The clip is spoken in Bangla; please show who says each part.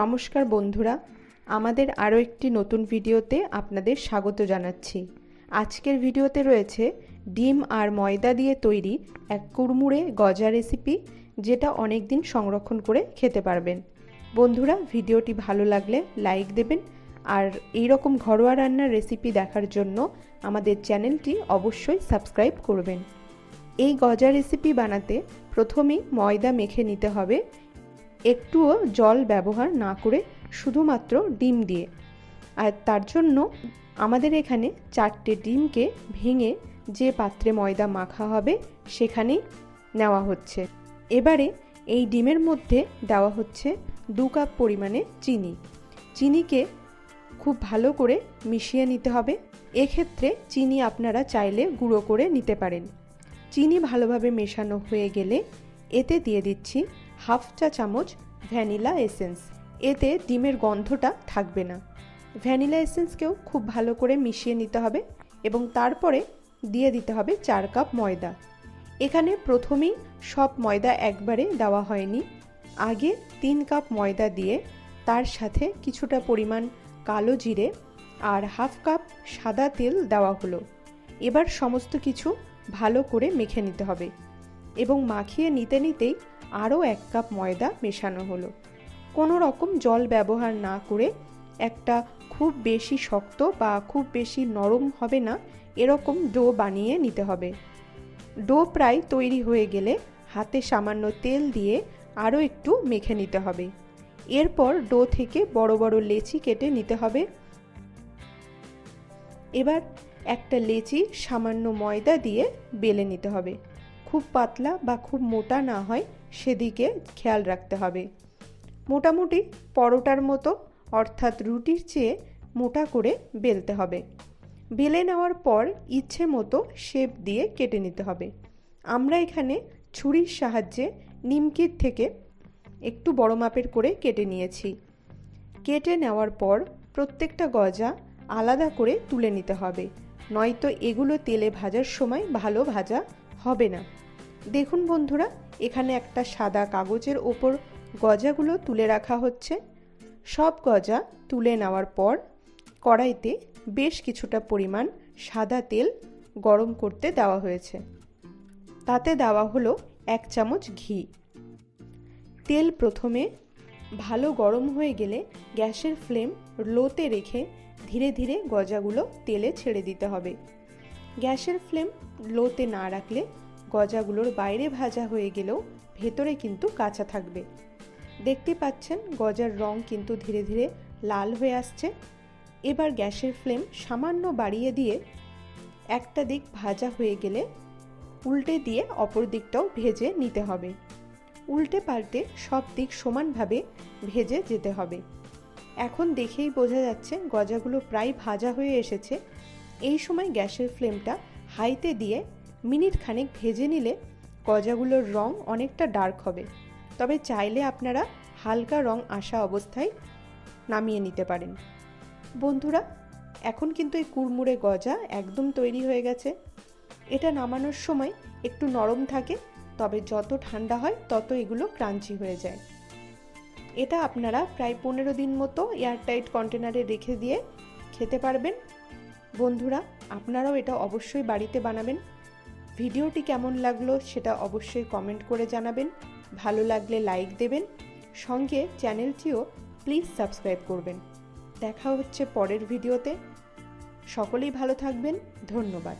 Speaker 1: নমস্কার বন্ধুরা, আমাদের আরও একটি নতুন ভিডিওতে আপনাদের স্বাগত জানাচ্ছি। আজকের ভিডিওতে রয়েছে ডিম আর ময়দা দিয়ে তৈরি এক কুড়মুড়ে গজা রেসিপি, যেটা অনেক দিন সংরক্ষণ করে খেতে পারবেন। বন্ধুরা, ভিডিওটি ভালো লাগলে লাইক দেবেন, আর এই রকম ঘরোয়া রান্নার রেসিপি দেখার জন্য আমাদের চ্যানেলটি অবশ্যই সাবস্ক্রাইব করবেন। এই গজা রেসিপি বানাতে প্রথমেই ময়দা মেখে নিতে হবে একটুও জল ব্যবহার না করে শুধুমাত্র ডিম দিয়ে। আর তার জন্য আমাদের এখানে চারটে ডিমকে ভেঙে যে পাত্রে ময়দা মাখা হবে সেখানেই নেওয়া হচ্ছে। এবারে এই ডিমের মধ্যে দেওয়া হচ্ছে দু কাপ পরিমাণে চিনি। চিনিকে খুব ভালো করে মিশিয়ে নিতে হবে। এক্ষেত্রে চিনি আপনারা চাইলে গুঁড়ো করে নিতে পারেন। চিনি ভালোভাবে মেশানো হয়ে গেলে এতে দিয়ে দিচ্ছি হাফ চা চামচ ভ্যানিলা এসেন্স। এতে ডিমের গন্ধটা থাকবে না। ভ্যানিলা এসেন্সকেও খুব ভালো করে মিশিয়ে নিতে হবে এবং তারপরে দিয়ে দিতে হবে চার কাপ ময়দা। এখানে প্রথমেই সব ময়দা একবারে দেওয়া হয়নি। আগে তিন কাপ ময়দা দিয়ে তার সাথে কিছুটা পরিমাণ কালো জিরে আর হাফ কাপ সাদা তেল দেওয়া হলো। এবার সমস্ত কিছু ভালো করে মেখে নিতে হবে এবং মাখিয়ে নিতে নিতেই আরও এক কাপ ময়দা মেশানো হলো। কোনো রকম জল ব্যবহার না করে একটা খুব বেশি শক্ত বা খুব বেশি নরম হবে না, এরকম ডো বানিয়ে নিতে হবে। ডো প্রায় তৈরি হয়ে গেলে হাতে সামান্য তেল দিয়ে আরও একটু মেখে নিতে হবে। এরপর ডো থেকে বড় বড় লেচি কেটে নিতে হবে। এবার একটা লেচি সামান্য ময়দা দিয়ে বেলে নিতে হবে। খুব পাতলা বা খুব মোটা না হয় সেদিকে খেয়াল রাখতে হবে। মোটামুটি পরোটার মতো, অর্থাৎ রুটির চেয়ে মোটা করে বেলতে হবে। বেলে নেওয়ার পর ইচ্ছে মতো শেপ দিয়ে কেটে নিতে হবে। আমরা এখানে ছুরির সাহায্যে নিমকির থেকে একটু বড় মাপের করে কেটে নিয়েছি। কেটে নেওয়ার পর প্রত্যেকটা গজা আলাদা করে তুলে নিতে হবে। নয়তো এগুলো তেলে ভাজার সময় ভালো ভাজা হবে না। দেখুন বন্ধুরা এখানে একটা সাদা কাগজের ওপর গজাগুলো তুলে রাখা হচ্ছে। সব গজা তুলে নেওয়ার পর কড়াইতে বেশ কিছুটা পরিমাণ সাদা তেল গরম করতে দেওয়া হয়েছে। তাতে দেওয়া হলো এক চামচ ঘি। তেল প্রথমে ভালো গরম হয়ে গেলে গ্যাসের ফ্লেম লোতে রেখে ধীরে ধীরে গজাগুলো তেলে ছেড়ে দিতে হবে। গ্যাসের ফ্লেম লোতে না রাখলে গজাগুলোর বাইরে ভাজা হয়ে গেলেও ভেতরে কিন্তু কাঁচা থাকবে। দেখতে পাচ্ছেন গজার রং কিন্তু ধীরে ধীরে লাল হয়ে আসছে। এবার গ্যাসের ফ্লেম সামান্য বাড়িয়ে দিয়ে একটা দিক ভাজা হয়ে গেলে উল্টে দিয়ে অপর দিকটাও ভেজে নিতে হবে। উল্টে পাল্টে সব দিক সমানভাবে ভেজে যেতে হবে। এখন দেখেই বোঝা যাচ্ছে গজাগুলো প্রায় ভাজা হয়ে এসেছে। এই সময় গ্যাসের ফ্লেমটা হাইতে দিয়ে মিনিট খানেক ভেজে নিলে গজাগুলোর রং অনেকটা ডার্ক হবে। তবে চাইলে আপনারা হালকা রং আসা অবস্থায় নামিয়ে নিতে পারেন। বন্ধুরা, এখন কিন্তু এই কুড়মুড়ে গজা একদম তৈরি হয়ে গেছে। এটা নামানোর সময় একটু নরম থাকে, তবে যত ঠান্ডা হয় তত এগুলো ক্রাঞ্চি হয়ে যায়। এটা আপনারা প্রায় পনেরো দিন মতো এয়ারটাইট কন্টেনারে রেখে দিয়ে খেতে পারবেন। বন্ধুরা, আপনারাও এটা অবশ্যই বাড়িতে বানাবেন। ভিডিওটি কেমন লাগল সেটা অবশ্যই কমেন্ট করে জানাবেন। ভালো লাগলে লাইক দেবেন। সঙ্গে চ্যানেলটিও প্লিজ সাবস্ক্রাইব করবেন। দেখা হচ্ছে পরের ভিডিওতে। সকলেই ভালো থাকবেন। ধন্যবাদ।